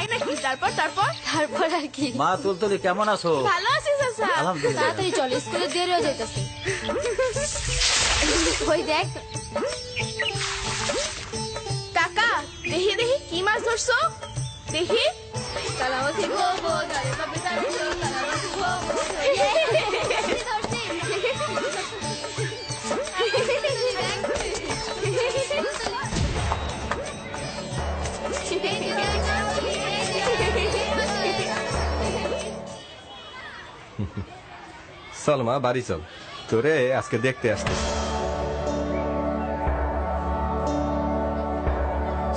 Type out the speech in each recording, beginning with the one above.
তাই নাকি? তারপর তারপর? তারপর আর কি। মা তুলতুলি কেমন আছো? ভালো আছি চাচা। আলহামদুলিল্লাহ। তাড়াতাড়ি চল স্কুলে দেরি হয়ে যাইতেছে। ওই দেখ। কাকা দেখি দেখি কি মাছ ধরছো? দেখি। কালামাছি ভোগো, চল মা বাড়ি চল। তোরে আজকে দেখতে আসতে।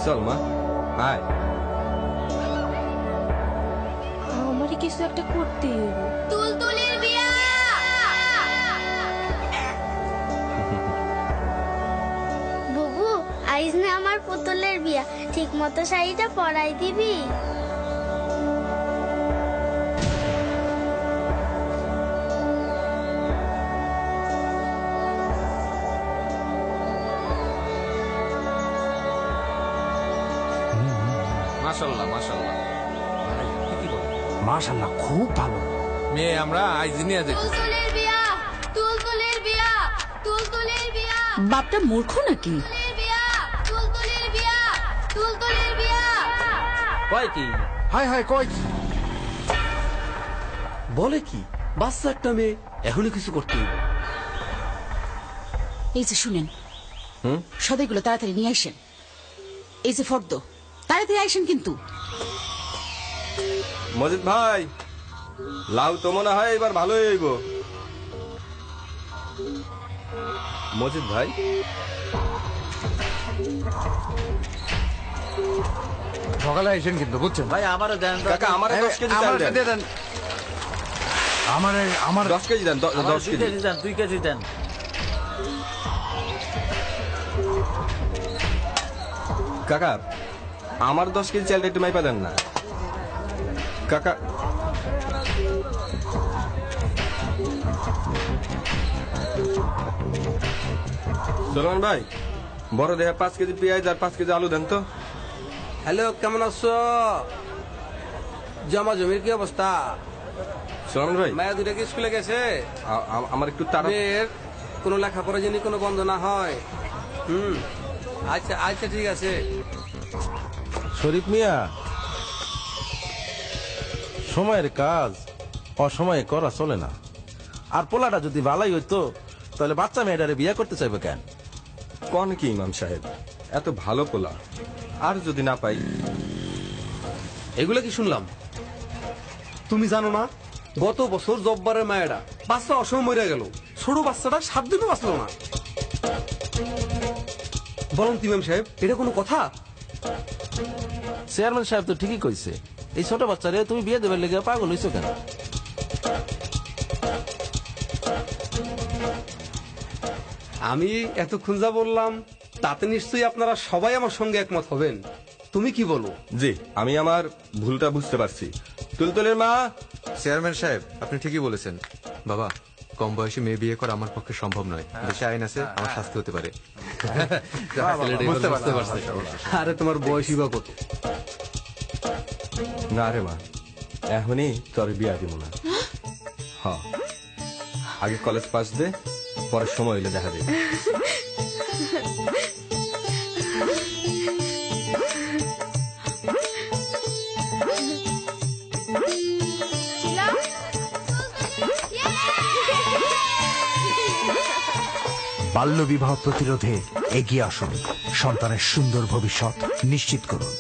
চল মা আয়। আমারই কিছু একটা করতে হইব তুলতুলির বিয়া! বুবু আইজ না আমার পুতুলের বিয়া। ঠিক মতো শাড়িটা পরাই দিবি। মাশাল্লাহ মাশাল্লাহ মাশাল্লাহ খুব ভালো। মেয়ে আমরা আইজ নিয়ে যাই তুলতুলির বিয়া তুলতুলির বিয়া তুলতুলির বিয়া। বাপটা মূর্খ নাকি? তুলতুলির বিয়া তুলতুলির বিয়া কয় কি? হাই হাই কই বলে কি বাচ্চা একটা মেয়ে এখনই কিছু করতে হবে এই যে শুনেন সদাইগুলো তাড়াতাড়ি নিয়ে আসেন। এই যে ফর্দ তাড়াতাড়ি আসেন কিন্তু। মজিদ ভাই লাউ তো মনে হয় এবার ভালোই হইব। মজিদ ভাই? সকালে আইসেন কিন্তু বুঝছেন? ভাই আমারও দেন কাকা আমারে দশ কেজি চাল দেন। দেন। আমার আমার দশ কেজি দেন দশ কেজি। কেজি দেন দুই কেজি দেন। কাকা আমার দশ কেজি চালটা একটু মাইপা দেন না। কাকা। সলমান ভাই বড় দেহে পাঁচ কেজি পেঁয়াজ আর পাঁচ কেজি আলু দেন তো। হ্যালো কেমন আছো? জমা জমির কি অবস্থা? সলমান ভাই। মায়া দুটা কি স্কুলে গেছে? আমার একটু তাড়া মেয়ের কোনো লেখাপড়া যিনি কোনো বন্ধ না হয়। হুম। আচ্ছা আচ্ছা ঠিক আছে। শরীফ মিয়া সময়ের কাজ অসময়ে করা চলে না। আর পোলাটা যদি ভালাই হইতো তাহলে বাচ্চা মেয়েটারে বিয়ে করতে চাইবে কেন? কন কি ইমাম সাহেব? এত ভালো পোলা। আর যদি না পাই? এগুলো কি শুনলাম? তুমি জানো না গত বছর জব্বারের মায়েরা বাচ্চা অসময় মরে গেল। ছোট বাচ্চাটা সাত দিনও বাঁচলো না। বলুন তিমাম সাহেব এটা কোনো কথা? চেয়ারম্যান সাহেব তো ঠিকই কইছে। এই ছোট বাচ্চারে তুমি বিয়ে দেবার লেগে পাগল হইছো কেন? আমি এতক্ষণ যা বললাম তাতে নিশ্চয়ই আপনারা সবাই আমার সঙ্গে একমত হবেন। তুমি কি বলো? জি আমি আমার ভুলটা বুঝতে পারছি। তুলতুলের মা? চেয়ারম্যান সাহেব আপনি ঠিকই বলেছেন। বাবা কম বয়সে মেয়ে বিয়ে করা আমার পক্ষে সম্ভব নয়। দেশে আইন আছে আমার শাস্তি হতে পারে। পারছে। আরে তোমার বয়সই বা কত? না রে মা এখনই তোর বিয়া দিব না। হ্যাঁ? আগে কলেজ পাস দে পরের সময় হইলে দেখা যাবে বাল্যবিবাহ প্রতিরোধে এগিয়ে আসুন। সন্তানের সুন্দর ভবিষ্যৎ নিশ্চিত করুন।